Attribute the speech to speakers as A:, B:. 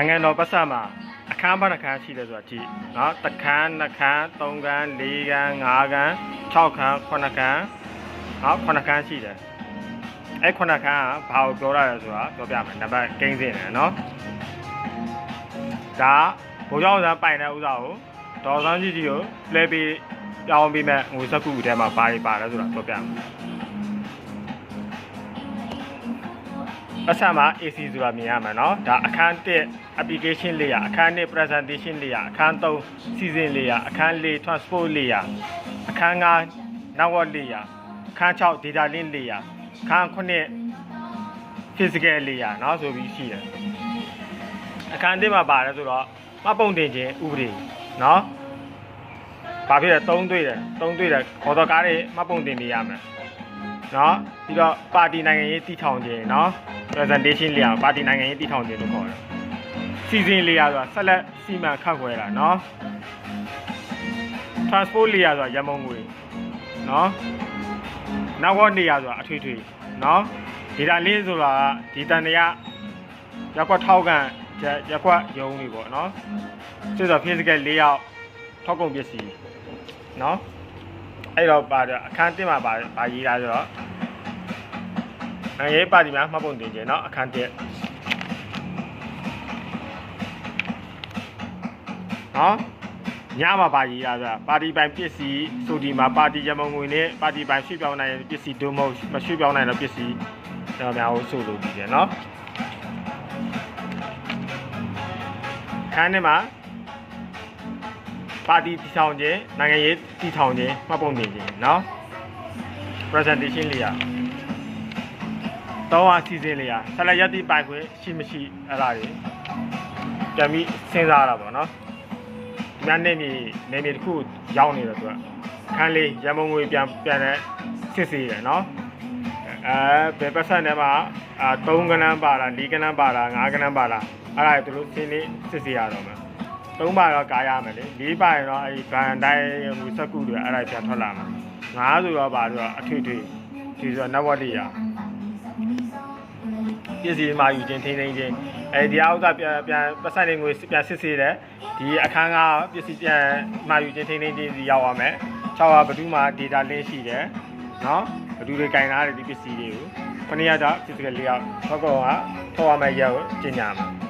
A: နိုင်ငံတော်ပတ်စံမှာအခန်းဘာတစ်ခန်းရှိတယ်ဆိုတာကြည့်နော်တစ်ခန်းနှစ်ခန်းသုံးခန်းလေးခန်းငါးခန်း၆ခန်းခုနှစ်ခန်းနော်ခုနှစ်ခန်းရှိတယ်အဲ့ခုနှစ်ခန်းကဘာကိုပြောရလဲဆိုတာပြောပြမယ်နံပါတ်ကိန်းစင်တယ်နော်ဒါဘိုးကျောင်းစံပိုင်တဲ့ဥစ္စာကိုဒေါ်စန်းကြီးကြီးကိုလဲပြီးပြောင်းပြီးမဲ့ငွေစက္ကူထဲမှာဘာတွေပါလဲဆိုတာပြောပြမယ် ပတ်စံမှာ AC ဆိုတာမြင်ရမှာเนาะဒါအခန်း1 application layer အခန်း2 presentation layer အခန်း3 season layer အခန်း4 transport layer အခန်း5 network layer အခန်း6 data link layer အခန်း9 physical layer เนาะဆိုပြီးရှိတယ်အခန်း1မှာပါတယ်ဆိုတော့မှတ်ပုံတင်ခြင်းဥပဒေเนาะဘာဖြစ်လဲ3တွေ့တယ်3တွေ့တယ်ခေါ်တော့ကားတွေမှတ်ပုံတင်နေရမယ် เนาะပြီးတော့ပါတီနိုင်ငံရေးတည်ထောင်ခြင်းเนาะ presentation လေးအောင်ပါတီနိုင်ငံရေးတည်ထောင်ခြင်းလို့ခေါ်တယ်။ season လေးရဆိုတာဆက်လက်စီမံခန့်ခွဲတာเนาะ transport လေးရဆိုတာရမုံငွေเนาะ network လေးရဆိုတာအထွေထွေเนาะ data link ဆိုတာက data တွေကရက်ကွက်ထောက်ကန်ချက်ရက်ကွက်ရုံးတွေပေါ့เนาะဆိုတော့ physical လေးရောက်ထောက်ကုန်ပစ္စည်းเนาะ အဲ့တော့ပါတယ်အခန်း1မှာပါပါရေးတာဆိုတော့ နိုင်ငံရေးပါတီများမှတ်ပုံတင်ခြင်းနော်အခန်းတစ်နော်ညမှာပါရေးတာဆိုတာပါတီပိုင်ပစ္စည်းဆိုဒီမှာပါတီရမုံငွေနဲ့ပါတီပိုင်ရွှေ့ပြောင်းနိုင်ပစ္စည်းတို့မဟုတ်မရွှေ့ပြောင်းနိုင်တော့ပစ္စည်းတော်များကိုဆိုလိုပြီးတယ်နော်ခန်းထဲမှာပါတီတည်ထောင်ခြင်းနိုင်ငံရေးတည်ထောင်ခြင်းမှတ်ပုံတင်ခြင်းနော် presentation လေးရ တော့အစီအစဉ်လေးอ่ะဆက်လက်ရည်တည်ပိုင်ခွင့်ရှိမရှိအဲ့ဒါတွေပြန်ပြီးစဉ်းစားတာပေါ့နော်ဒီမှာနေမြေနေမြေတစ်ခုရောင်းနေတော့သူကခန်းလေးရမုံငွေပြန်ပြန်တဲ့စစ်စီရယ်နော်အဲဘယ်ပတ်စံထဲမှာအာ3ကဏန်းပါလား4ကဏန်းပါလား5ကဏန်းပါလားအဲ့ဒါတွေသူတို့စဉ်းလေးစစ်စီရတော့မှာ3ပါတော့ကားရမယ်လေ4ပါရင်တော့အဲဒီဘန်တိုင်းငွေစက်ကူတွေအဲ့ဒါပြန်ထွက်လာမှာ5ဆိုတော့ပါတော့အထွေထွေဒီဆိုတော့ network လေးရ ပစ္စည်းမှာယူခြင်းထိန်းသိမ်းခြင်းအဲဒီအောက်ကပြန်ပြန်ပတ်စံတွေငွေပြန်စစ်ဆေးတယ်ဒီအခန်းကပစ္စည်းပြန်မှာယူခြင်းထိန်းသိမ်းခြင်းစီရောက်ရမယ်6ကဘယ်သူမှ data link ရှိတယ်နော်ဘယ်သူတွေကင်ထားတယ်ဒီပစ္စည်းတွေကိုခဏရတော့ physical လေးရောက်ထောက်ကောင်ကထောက်ရမယ့်ရက်ကိုကျင်ညာမှာ